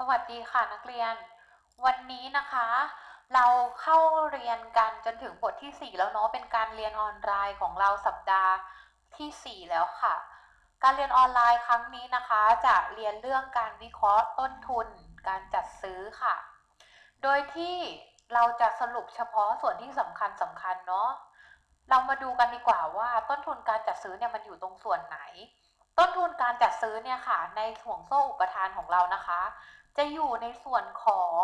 สวัสดีค่ะนักเรียน วันนี้นะคะ เราเข้าเรียนกันจนถึงบทที่ 4 แล้วเนาะเป็นการเรียนออนไลน์ของเราสัปดาห์ที่ 4 แล้วค่ะ การเรียนออนไลน์ครั้งนี้นะคะ จะเรียนเรื่องการวิเคราะห์ต้นทุน การจัดซื้อค่ะ โดยที่เราจะสรุปเฉพาะส่วนที่สำคัญสำคัญเนาะเรามาดูกันดีกว่าว่าต้นทุนการจัดซื้อเนี่ยมันอยู่ตรงส่วนไหน ต้นทุนการจัดซื้อเนี่ยค่ะ ในห่วงโซ่อุปทานของเรานะคะ จะอยู่ในส่วนของ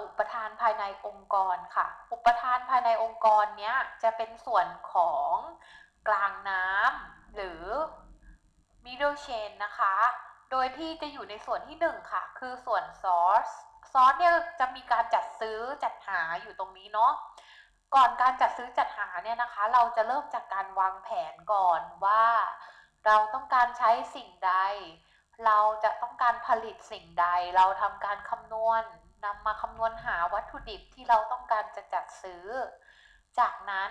อุปทานภายในองค์กรค่ะ อุปทานภายในองค์กรเนี้ยจะเป็นส่วนของกลางน้ำหรือ middle chain นะคะ โดยที่จะอยู่ในส่วนที่หนึ่งค่ะ คือส่วน source source เนี่ยจะมีการจัดซื้อจัดหาอยู่ตรงนี้เนาะก่อนการจัดซื้อจัดหาเนี่ยนะคะ เราจะเริ่มจากการวางแผนก่อนว่า เราต้องการใช้สิ่งใด เราจะต้องการผลิตสิ่งใด เราทำการคำนวณนำมาคำนวณหาวัตถุดิบที่เราต้องการจะจัดซื้อ จากนั้น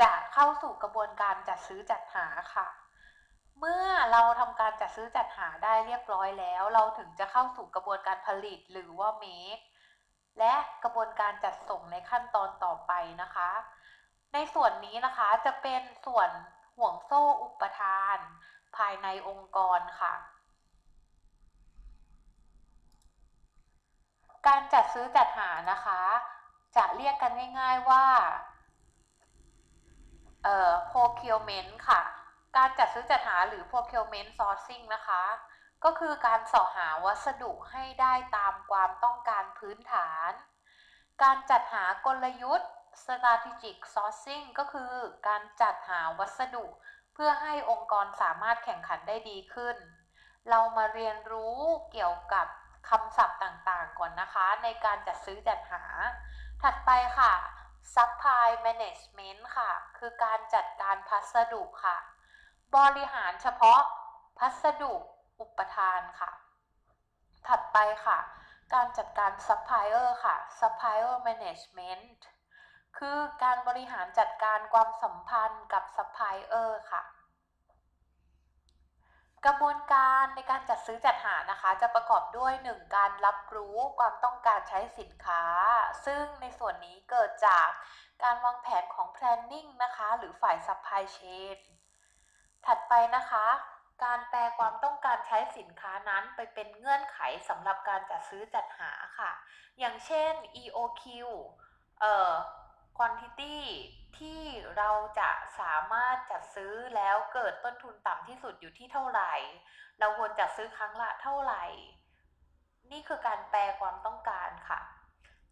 จะเข้าสู่กระบวนการจัดซื้อจัดหาค่ะ เมื่อเราทำการจัดซื้อจัดหาได้เรียบร้อยแล้ว เราถึงจะเข้าสู่กระบวนการผลิตหรือว่า make และกระบวนการจัดส่งในขั้นตอนต่อไปนะคะ ในส่วนนี้นะคะจะเป็นส่วนห่วงโซ่อุปทาน ภายในองค์กรค่ะ การจัดซื้อจัดหานะคะ จะเรียกกันง่ายๆว่าเอ่อ procurement ค่ะ การจัดซื้อจัดหาหรือ procurement sourcing นะคะ ก็คือการสอหาวัสดุให้ได้ตามความต้องการพื้นฐาน การจัดหากลยุทธ์ strategic sourcing ก็คือการจัดหาวัสดุ เพื่อให้องค์กรสามารถแข่งขันได้ดีขึ้น เรามาเรียนรู้เกี่ยวกับคำศัพท์ต่างๆ ก่อนนะคะ ในการจัดซื้อจัดหา ถัดไปค่ะ supply management ค่ะ คือการจัดการพัสดุค่ะ บริหารเฉพาะพัสดุอุปทานค่ะ ถัดไปค่ะ การจัดการ supplier ค่ะ supplier management คือการบริหารจัดการความสัมพันธ์กับ supplier ค่ะ กระบวนการในการจัดซื้อจัดหานะคะ จะประกอบด้วย 1. การรับรู้ความต้องการใช้สินค้า ซึ่งในส่วนนี้เกิดจากการวางแผนของ planning นะคะ หรือฝ่าย supply chain ถัดไปนะคะ การแปลความต้องการใช้สินค้านั้นไปเป็นเงื่อนไขสำหรับการจัดซื้อจัดหาค่ะ อย่างเช่น EOQ เอ่อ quantity ที่เราจะสามารถจัดซื้อแล้วเกิดต้นทุนต่ำที่สุดอยู่ที่เท่าไหร่ เราควรจัดซื้อครั้งละเท่าไหร่ นี่คือการแปลความต้องการค่ะ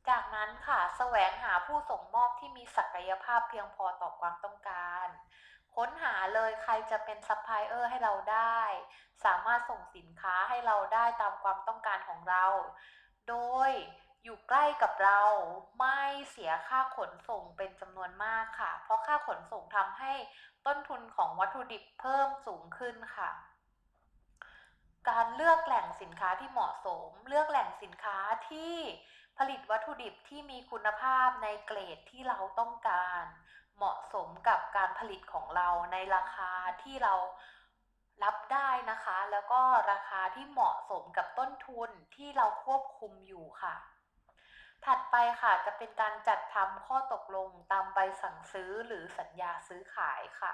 จากนั้นค่ะแสวงหาผู้ส่งมอบที่มีศักยภาพเพียงพอต่อความต้องการ ค้นหาเลยใครจะเป็นซัพพลายเออร์ให้เราได้ สามารถส่งสินค้าให้เราได้ตามความต้องการของเรา โดย อยู่ใกล้กับเราไม่เสียค่าขนส่งเป็นจำนวนมากค่ะ เพราะค่าขนส่งทำให้ต้นทุนของวัตถุดิบเพิ่มสูงขึ้นค่ะ การเลือกแหล่งสินค้าที่เหมาะสม เลือกแหล่งสินค้าที่ผลิตวัตถุดิบที่มีคุณภาพในเกรดที่เราต้องการ เหมาะสมกับการผลิตของเราในราคาที่เรารับได้นะคะ แล้วก็ราคาที่เหมาะสมกับต้นทุนที่เราควบคุมอยู่ค่ะ ถัดไปค่ะจะเป็นการจัดทำข้อตกลงตามใบสั่งซื้อหรือสัญญาซื้อขายค่ะ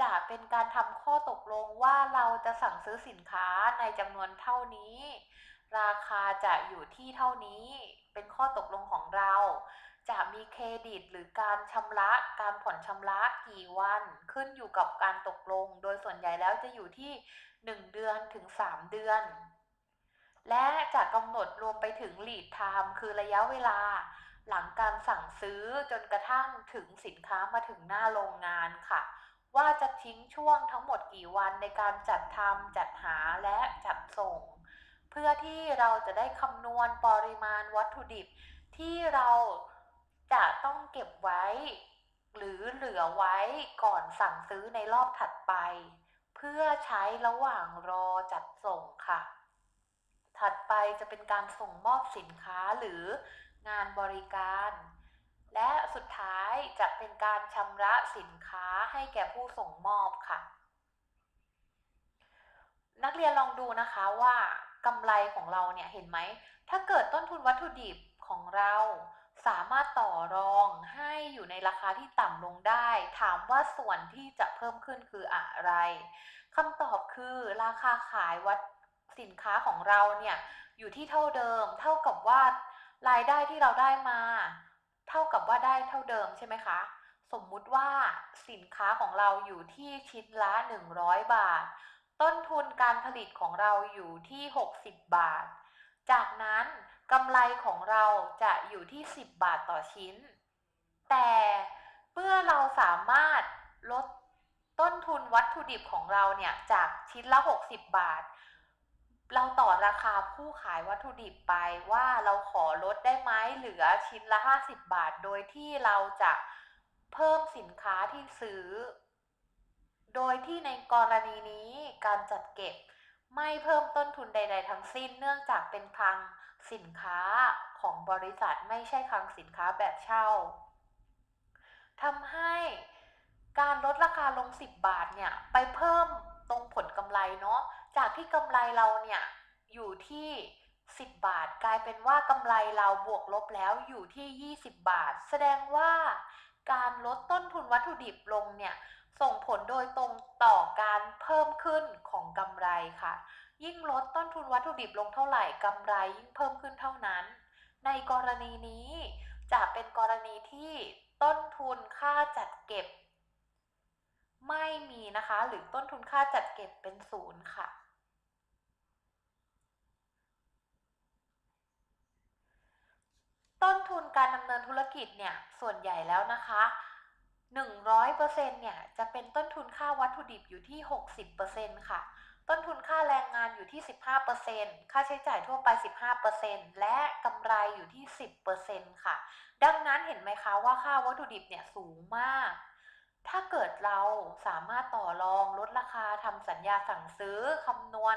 จะเป็นการทำข้อตกลงว่าเราจะสั่งซื้อสินค้าในจำนวนเท่านี้ ราคาจะอยู่ที่เท่านี้ เป็นข้อตกลงของเรา จะมีเครดิตหรือการชำระการผ่อนชำระกี่วัน ขึ้นอยู่กับการตกลง โดยส่วนใหญ่แล้วจะอยู่ที่ 1 เดือนถึง 3 เดือน และจะกำหนดรวมไปถึง lead time คือระยะเวลา หลังการสั่งซื้อจนกระทั่งถึงสินค้ามาถึงหน้าโรงงานค่ะ ว่าจะทิ้งช่วงทั้งหมดกี่วันในการจัดทำจัดหาและจัดส่ง เพื่อที่เราจะได้คำนวณปริมาณวัตถุดิบ ที่เราจะต้องเก็บไว้ หรือเหลือไว้ก่อนสั่งซื้อในรอบถัดไป เพื่อใช้ระหว่างรอจัดส่งค่ะ ถัดไปจะเป็นการส่งมอบสินค้าหรืองานบริการ และสุดท้ายจะเป็นการชำระสินค้าให้แก่ผู้ส่งมอบค่ะ นักเรียนลองดูนะคะว่ากำไรของเราเนี่ยเห็นไหม ถ้าเกิดต้นทุนวัตถุดิบของเราสามารถต่อรองให้อยู่ในราคาที่ต่ำลงได้ ถามว่าส่วนที่จะเพิ่มขึ้นคืออะไรคำตอบคือราคาขายวัต สินค้าของเราเนี่ยอยู่ที่เท่าเดิม เท่ากับว่ารายได้ที่เราได้มา เท่ากับว่าได้เท่าเดิมใช่ไหมคะ สมมุติว่าสินค้าของเราอยู่ที่ชิ้นละ 100 บาท ต้นทุนการผลิตของเราอยู่ที่ 60 บาท จากนั้นกำไรของเราจะอยู่ที่ 10 บาทต่อชิ้น แต่เมื่อเราสามารถลดต้นทุนวัตถุดิบของเราเนี่ยจากชิ้นละ 60 บาท เราต่อราคาผู้ขายวัตถุดิบไปว่าเราขอลดได้ไหมเหลือชิ้นละ 50 บาท โดยที่เราจะเพิ่มสินค้าที่ซื้อ โดยที่ในกรณีนี้การจัดเก็บไม่เพิ่มต้นทุนใด ๆ ทั้งสิ้น เนื่องจากเป็นคลังสินค้าของบริษัทไม่ใช่คลังสินค้าแบบเช่าทำให้การลดราคาลง 10 บาทเนี่ย ไปเพิ่มตรงผลกำไรเนาะ จากที่กำไรเราเนี่ยอยู่ที่ 10 บาท กลายเป็นว่ากำไรเราบวกลบแล้วอยู่ที่ 20 บาท แสดงว่าการลดต้นทุนวัตถุดิบลงเนี่ยส่งผลโดยตรงต่อการเพิ่มขึ้นของกำไรค่ะ ยิ่งลดต้นทุนวัตถุดิบลงเท่าไหร่กำไรยิ่งเพิ่มขึ้นเท่านั้น ในกรณีนี้จะเป็นกรณีที่ต้นทุนค่าจัดเก็บ ไม่มีนะคะ หรือต้นทุนค่าจัดเก็บเป็นศูนย์ค่ะ ต้นทุนการดำเนินธุรกิจเนี่ยส่วนใหญ่แล้วนะคะ 100%เนี่ยจะเป็นต้นทุนค่าวัตถุดิบอยู่ที่ 60%ค่ะ ต้นทุนค่าแรงงานอยู่ที่ 15%ค่าใช้จ่ายทั่วไป 15%และกำไรอยู่ที่ 10%ค่ะ ดังนั้นเห็นไหมคะว่าค่าวัตถุดิบเนี่ยสูงมาก ถ้าเกิดเราสามารถต่อรองลดราคาทำสัญญาสั่งซื้อคำนวณ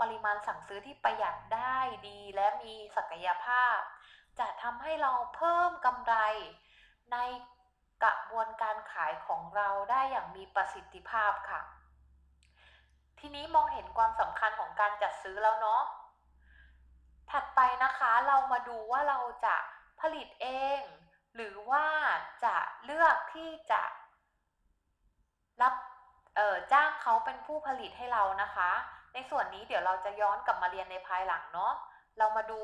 ปริมาณสั่งซื้อที่ประหยัดได้ดี และมีศักยภาพ จะทำให้เราเพิ่มกำไรในกระบวนการขายของเราได้อย่างมีประสิทธิภาพค่ะ ทีนี้มองเห็นความสำคัญของการจัดซื้อแล้วเนาะ ถัดไปนะคะเรามาดูว่าเราจะผลิตเอง หรือว่าจะเลือกที่จะรับจ้างเขาเป็นผู้ผลิตให้เรานะคะ ในส่วนนี้เดี๋ยวเราจะย้อนกลับมาเรียนในภายหลังเนาะ เรามาดู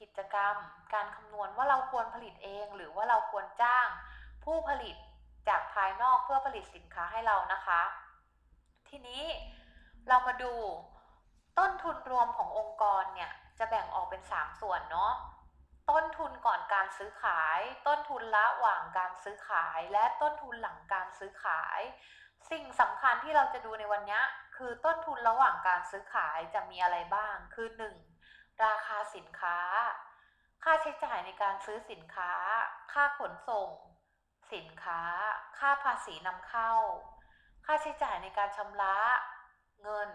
กิจกรรม การคำนวณว่าเราควรผลิตเอง หรือว่าเราควรจ้าง ผู้ผลิตจากภายนอกเพื่อผลิตสินค้าให้เรานะคะ ทีนี้เรามาดูต้นทุนรวมขององค์กรเนี่ยจะแบ่งออกเป็น 3 ส่วนเนาะต้นทุนก่อนการซื้อขาย ต้นทุนระหว่างการซื้อขาย และต้นทุนหลังการซื้อขาย สิ่งสำคัญที่เราจะดูในวันนี้คือต้นทุนระหว่างการซื้อขายจะมีอะไรบ้างคือ 1. ราคาสินค้า ค่าใช้จ่ายในการซื้อสินค้า ค่าขนส่ง สินค้า ค่าภาษีนำเข้า ค่าใช้จ่ายในการชำระ เงิน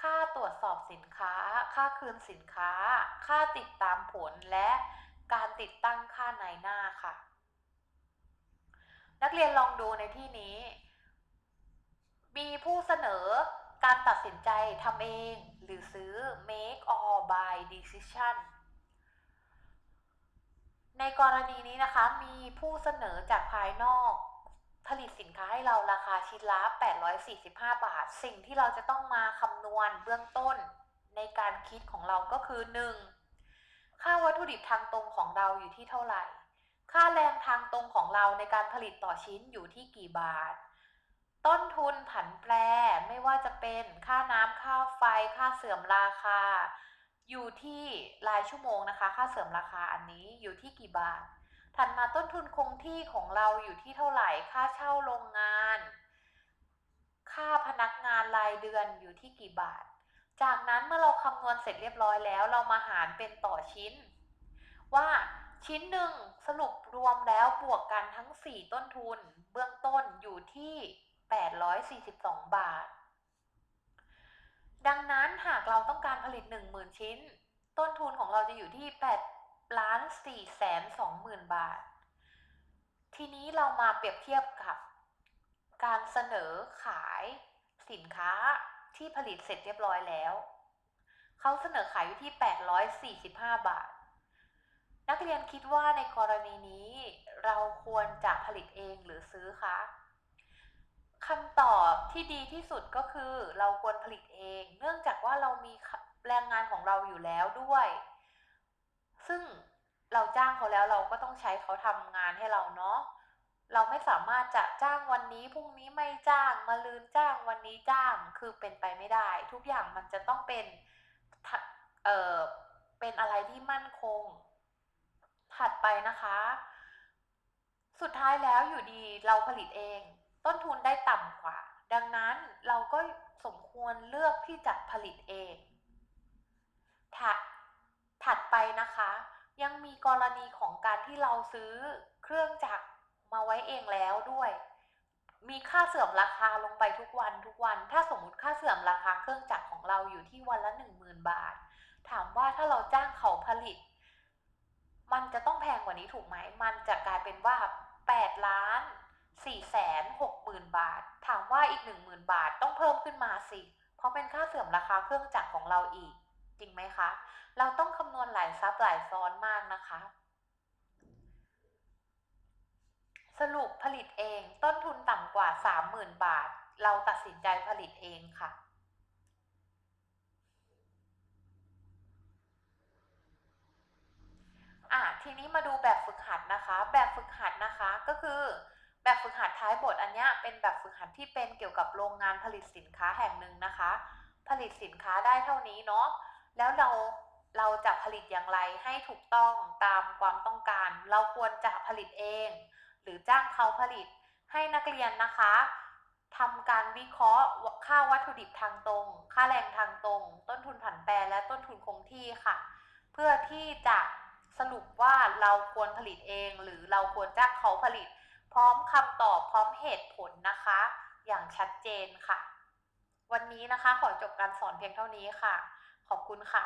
ค่าตรวจสอบสินค้า ค่าคืนสินค้า ค่าติดตามผลและการติดตั้งค่าในหน้าค่ะ นักเรียนลองดูในที่นี้ มีผู้เสนอการตัดสินใจทำเอง หรือซื้อ make or buy decision ในกรณีนี้นะคะ มีผู้เสนอจากภายนอก ผลิตสินค้าให้เราราคาชิ้นละ 845 บาท สิ่งที่เราจะต้องมาคำนวณเบื้องต้นในการคิดของเราก็คือ 1. ค่าวัตถุดิบทางตรงของเราอยู่ที่เท่าไหร่ ค่าแรงทางตรงของเราในการผลิตต่อชิ้นอยู่ที่กี่บาท ต้นทุนผันแปร ว่าจะเป็นค่าน้ำค่าไฟค่าเสื่อมราคา อยู่ที่รายชั่วโมงนะคะ ค่าเสื่อมราคาอันนี้อยู่ที่กี่บาท ถัดมาต้นทุนคงที่ของเราอยู่ที่เท่าไหร่ค่าเช่าโรงงาน ค่าพนักงานรายเดือนอยู่ที่กี่บาท จากนั้นเมื่อเราคำนวณเสร็จเรียบร้อยแล้ว เรามาหารเป็นต่อชิ้น ว่าชิ้นหนึ่งสรุปรวมแล้วบวกกันทั้ง 4 ต้นทุน เบื้องต้นอยู่ที่ 842 บาท ดังนั้นหากเราต้องการผลิต 10,000 ชิ้น ต้นทุนของเราจะอยู่ที่8ล้าน4แสน20,000บาท ทีนี้เรามาเปรียบเทียบกับ การเสนอขายสินค้าที่ผลิตเสร็จเรียบร้อยแล้ว เขาเสนอขายอยู่ที่ 845 บาท นักเรียนคิดว่าในกรณีนี้เราควรจะผลิตเองหรือซื้อคะ คำตอบที่ดีที่สุดก็คือเราควรผลิตเอง เนื่องจากว่าเรามีแรงงานของเราอยู่แล้วด้วย ซึ่งเราจ้างเขาแล้วเราก็ต้องใช้เขาทำงานให้เราเนาะเราไม่สามารถจะจ้างวันนี้พรุ่งนี้ไม่จ้างมาลืนจ้างวันนี้จ้างคือเป็นไปไม่ได้ ทุกอย่างมันจะต้องเป็นเออเป็นอะไรที่มั่นคง ถัดไปนะคะ สุดท้ายแล้วอยู่ดีเราผลิตเอง ต้นทุนได้ต่ำกว่า ดังนั้นเราก็สมควรเลือกที่จะผลิตเองถัดถัดไปนะคะ ยังมีกรณีของการที่เราซื้อเครื่องจักรมาไว้เองแล้วด้วย มีค่าเสื่อมราคาลงไปทุกวันทุกวัน ถ้าสมมติค่าเสื่อมราคาเครื่องจักรของเราอยู่ที่วันละหนึ่งหมื่นบาท ถามว่าถ้าเราจ้างเขาผลิต มันจะต้องแพงกว่านี้ถูกไหม มันจะกลายเป็นว่า 8 ล้าน4แสน6หมื่น อีก 1 0,000 บาทต้องเพิ่มขึ้นมาสิ เพราะเป็นค่าเสื่อมราคาเครื่องจักรของเราอีก จริงไหมคะ เราต้องคำนวณหลายซับหลายซ้อนมากนะคะ สรุปผลิตเองต้นทุนต่ำกว่า 30,000 บาท เราตัดสินใจผลิตเองค่ะอะทีนี้มาดูแบบฝึกหัดนะคะ แบบฝึกหัดนะคะก็คือ แบบฝึกหัดท้ายบทอันนี้เป็นแบบฝึกหัดที่เป็นเกี่ยวกับโรงงานผลิตสินค้าแห่งหนึ่งนะคะ ผลิตสินค้าได้เท่านี้เนาะแล้วเราเราจะผลิตอย่างไรให้ถูกต้องตามความต้องการ เราควรจะผลิตเอง หรือจ้างเขาผลิตให้นักเรียนนะคะทำการวิเคราะห์ค่าวัตถุดิบทางตรง ค่าแรงทางตรง ต้นทุนผันแปรและต้นทุนคงที่ค่ะ เพื่อที่จะสรุปว่าเราควรผลิตเอง หรือเราควรจ้างเขาผลิต พร้อมคำตอบพร้อมเหตุผลนะคะ อย่างชัดเจนค่ะ วันนี้นะคะขอจบการสอนเพียงเท่านี้ค่ะ ขอบคุณค่ะ